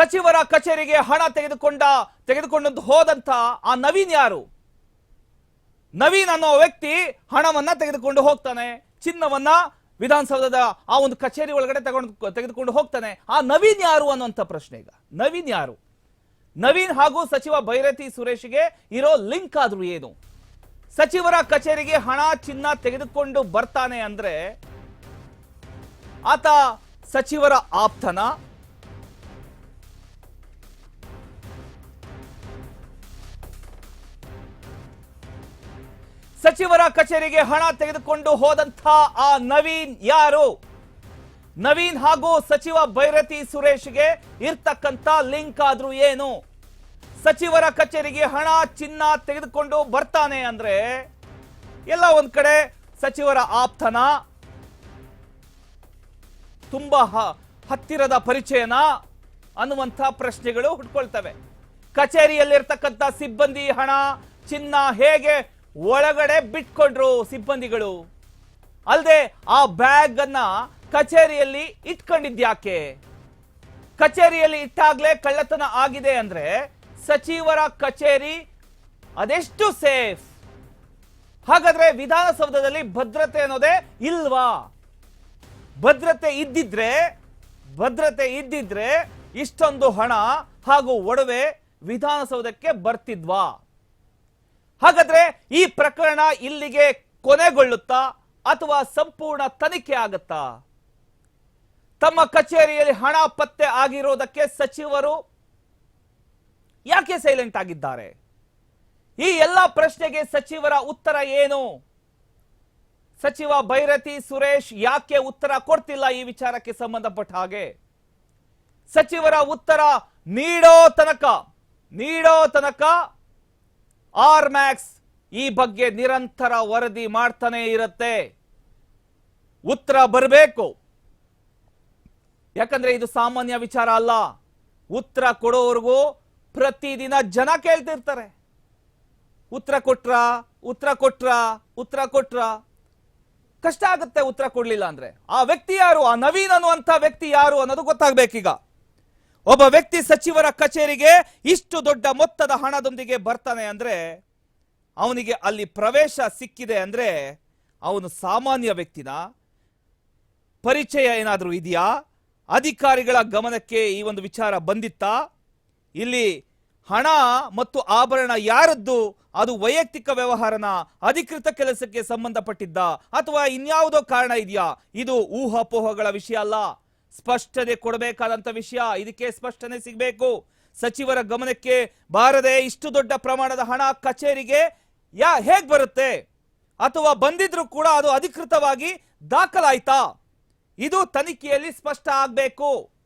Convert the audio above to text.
ಸಚಿವರ ಕಚೇರಿಗೆ ಹಣ ತೆಗೆದುಕೊಂಡ ತೆಗೆದುಕೊಂಡು ಹೋದಂತ ಆ ನವೀನ್ ಯಾರು? ನವೀನ್ ಅನ್ನೋ ವ್ಯಕ್ತಿ ಹಣವನ್ನ ತೆಗೆದುಕೊಂಡು ಹೋಗ್ತಾನೆ, ಚಿನ್ನವನ್ನ ವಿಧಾನಸೌಧದ ಆ ಒಂದು ಕಚೇರಿ ಒಳಗಡೆ ತಗೊಂಡು, ತೆಗೆದುಕೊಂಡು ಹೋಗ್ತಾನೆ. ಆ ನವೀನ್ ಯಾರು ಅನ್ನುವಂಥ ಪ್ರಶ್ನೆ ಈಗ. ನವೀನ್ ಯಾರು? ನವೀನ್ ಹಾಗೂ ಸಚಿವ ಭೈರತಿ ಸುರೇಶ್ಗೆ ಇರೋ ಲಿಂಕ್ ಆದ್ರೂ ಏನು? ಸಚಿವರ ಕಚೇರಿಗೆ ಹಣ, ಚಿನ್ನ ತೆಗೆದುಕೊಂಡು ಬರ್ತಾನೆ ಅಂದ್ರೆ ಆತ ಸಚಿವರ ಆಪ್ತನ? ಸಚಿವರ ಕಚೇರಿಗೆ ಹಣ ತೆಗೆದುಕೊಂಡು ಹೋದಂಥ ಆ ನವೀನ್ ಯಾರು? ನವೀನ್ ಹಾಗೂ ಸಚಿವ ಭೈರತಿ ಸುರೇಶ್ಗೆ ಇರ್ತಕ್ಕಂಥ ಲಿಂಕ್ ಆದ್ರೂ ಏನು? ಸಚಿವರ ಕಚೇರಿಗೆ ಹಣ, ಚಿನ್ನ ತೆಗೆದುಕೊಂಡು ಬರ್ತಾನೆ ಅಂದ್ರೆ ಎಲ್ಲ ಒಂದ್ ಕಡೆ ಸಚಿವರ ಆಪ್ತನ, ತುಂಬಾ ಹತ್ತಿರದ ಪರಿಚಯನ ಅನ್ನುವಂಥ ಪ್ರಶ್ನೆಗಳು ಹುಟ್ಕೊಳ್ತವೆ. ಕಚೇರಿಯಲ್ಲಿರ್ತಕ್ಕಂಥ ಸಿಬ್ಬಂದಿ ಹಣ, ಚಿನ್ನ ಹೇಗೆ ಒಳಗಡೆ ಬಿಟ್ಕೊಂಡ್ರು ಸಿಬ್ಬಂದಿಗಳು. ಅಲ್ಲದೆ ಆ ಬ್ಯಾಗ್ ಅನ್ನ ಕಚೇರಿಯಲ್ಲಿ ಇಟ್ಕೊಂಡಿದ್ಯಾಕೆ ಕಚೇರಿಯಲ್ಲಿ ಇಟ್ಟಾಗ್ಲೇ ಕಳ್ಳತನ ಆಗಿದೆ ಅಂದ್ರೆ ಸಚಿವರ ಕಚೇರಿ ಅದೆಷ್ಟು ಸೇಫ್? ಹಾಗಾದ್ರೆ ವಿಧಾನಸೌಧದಲ್ಲಿ ಭದ್ರತೆ ಅನ್ನೋದೇ ಇಲ್ವಾ? ಭದ್ರತೆ ಇದ್ದಿದ್ರೆ ಭದ್ರತೆ ಇದ್ದಿದ್ರೆ ಇಷ್ಟೊಂದು ಹಣ ಹಾಗೂ ಒಡವೆ ವಿಧಾನಸೌಧಕ್ಕೆ ಬರ್ತಿದ್ವಾ? ಹಾಗಾದ್ರೆ ಈ ಪ್ರಕರಣ ಇಲ್ಲಿಗೆ ಕೊನೆಗೊಳ್ಳುತ್ತಾ ಅಥವಾ ಸಂಪೂರ್ಣ ತನಿಖೆ ಆಗುತ್ತಾ? ತಮ್ಮ ಕಚೇರಿಯಲ್ಲಿ ಹಣ ಪತ್ತೆ ಆಗಿರೋದಕ್ಕೆ ಸಚಿವರು ಯಾಕೆ ಸೈಲೆಂಟ್ ಆಗಿದ್ದಾರೆ? ಈ ಎಲ್ಲ ಪ್ರಶ್ನೆಗೆ ಸಚಿವರ ಉತ್ತರ ಏನು? ಸಚಿವ ಭೈರತಿ ಸುರೇಶ್ ಯಾಕೆ ಉತ್ತರ ಕೊಡ್ತಿಲ್ಲ ಈ ವಿಚಾರಕ್ಕೆ ಸಂಬಂಧಪಟ್ಟ ಹಾಗೆ? ಸಚಿವರ ಉತ್ತರ ನೀಡೋ ತನಕ ನೀಡೋ ತನಕ ಆರ್ ಮ್ಯಾಕ್ಸ್ ಈ ಬಗ್ಗೆ ನಿರಂತರ ವರದಿ ಮಾಡ್ತಾನೆ ಇರುತ್ತೆ. ಉತ್ತರ ಬರಬೇಕು. ಯಾಕಂದ್ರೆ ಇದು ಸಾಮಾನ್ಯ ವಿಚಾರ ಅಲ್ಲ. ಉತ್ತರ ಕೊಡೋವರೆಗೂ ಪ್ರತಿದಿನ ಜನ ಕೇಳ್ತಿರ್ತಾರೆ. ಉತ್ತರ ಕೊಟ್ರ ಉತ್ತರ ಕೊಟ್ರ ಉತ್ತರ ಕೊಟ್ರ. ಕಷ್ಟ ಆಗುತ್ತೆ ಉತ್ತರ ಕೊಡ್ಲಿಲ್ಲ ಅಂದ್ರೆ. ಆ ವ್ಯಕ್ತಿ ಯಾರು? ಆ ನವೀನ್ ಅನ್ನುವಂಥ ವ್ಯಕ್ತಿ ಯಾರು ಅನ್ನೋದು ಗೊತ್ತಾಗ್ಬೇಕೀಗ. ಒಬ್ಬ ವ್ಯಕ್ತಿ ಸಚಿವರ ಕಚೇರಿಗೆ ಇಷ್ಟು ದೊಡ್ಡ ಮೊತ್ತದ ಹಣದೊಂದಿಗೆ ಬರ್ತಾನೆ ಅಂದ್ರೆ ಅವನಿಗೆ ಅಲ್ಲಿ ಪ್ರವೇಶ ಸಿಕ್ಕಿದೆ ಅಂದ್ರೆ ಅವನು ಸಾಮಾನ್ಯ ವ್ಯಕ್ತಿನ? ಪರಿಚಯ ಏನಾದರೂ ಇದೆಯಾ? ಅಧಿಕಾರಿಗಳ ಗಮನಕ್ಕೆ ಈ ಒಂದು ವಿಚಾರ ಬಂದಿತ್ತಾ? ಇಲ್ಲಿ ಹಣ ಮತ್ತು ಆಭರಣ ಯಾರದ್ದು? ಅದು ವೈಯಕ್ತಿಕ ವ್ಯವಹಾರನ? ಅಧಿಕೃತ ಕೆಲಸಕ್ಕೆ ಸಂಬಂಧಪಟ್ಟಿದ್ದ? ಅಥವಾ ಇನ್ಯಾವುದೋ ಕಾರಣ ಇದೆಯಾ? ಇದು ಊಹಾಪೋಹಗಳ ವಿಷಯ ಅಲ್ಲ. ಸ್ಪಷ್ಟನೆ ಕೊಡಬೇಕಾದಂತ ವಿಷಯ. ಇದಕ್ಕೆ ಸ್ಪಷ್ಟನೆ ಸಿಗಬೇಕು. ಸಚಿವರ ಗಮನಕ್ಕೆ ಬಾರದೆ ಇಷ್ಟು ದೊಡ್ಡ ಪ್ರಮಾಣದ ಹಣ ಕಚೇರಿಗೆ ಯಾ ಹೇಗ್ ಬರುತ್ತೆ? ಅಥವಾ ಬಂದಿದ್ರು ಕೂಡ ಅದು ಅಧಿಕೃತವಾಗಿ ದಾಖಲಾಯ್ತಾ? ಇದು ತನಿಖೆಯಲ್ಲಿ ಸ್ಪಷ್ಟ ಆಗ್ಬೇಕು.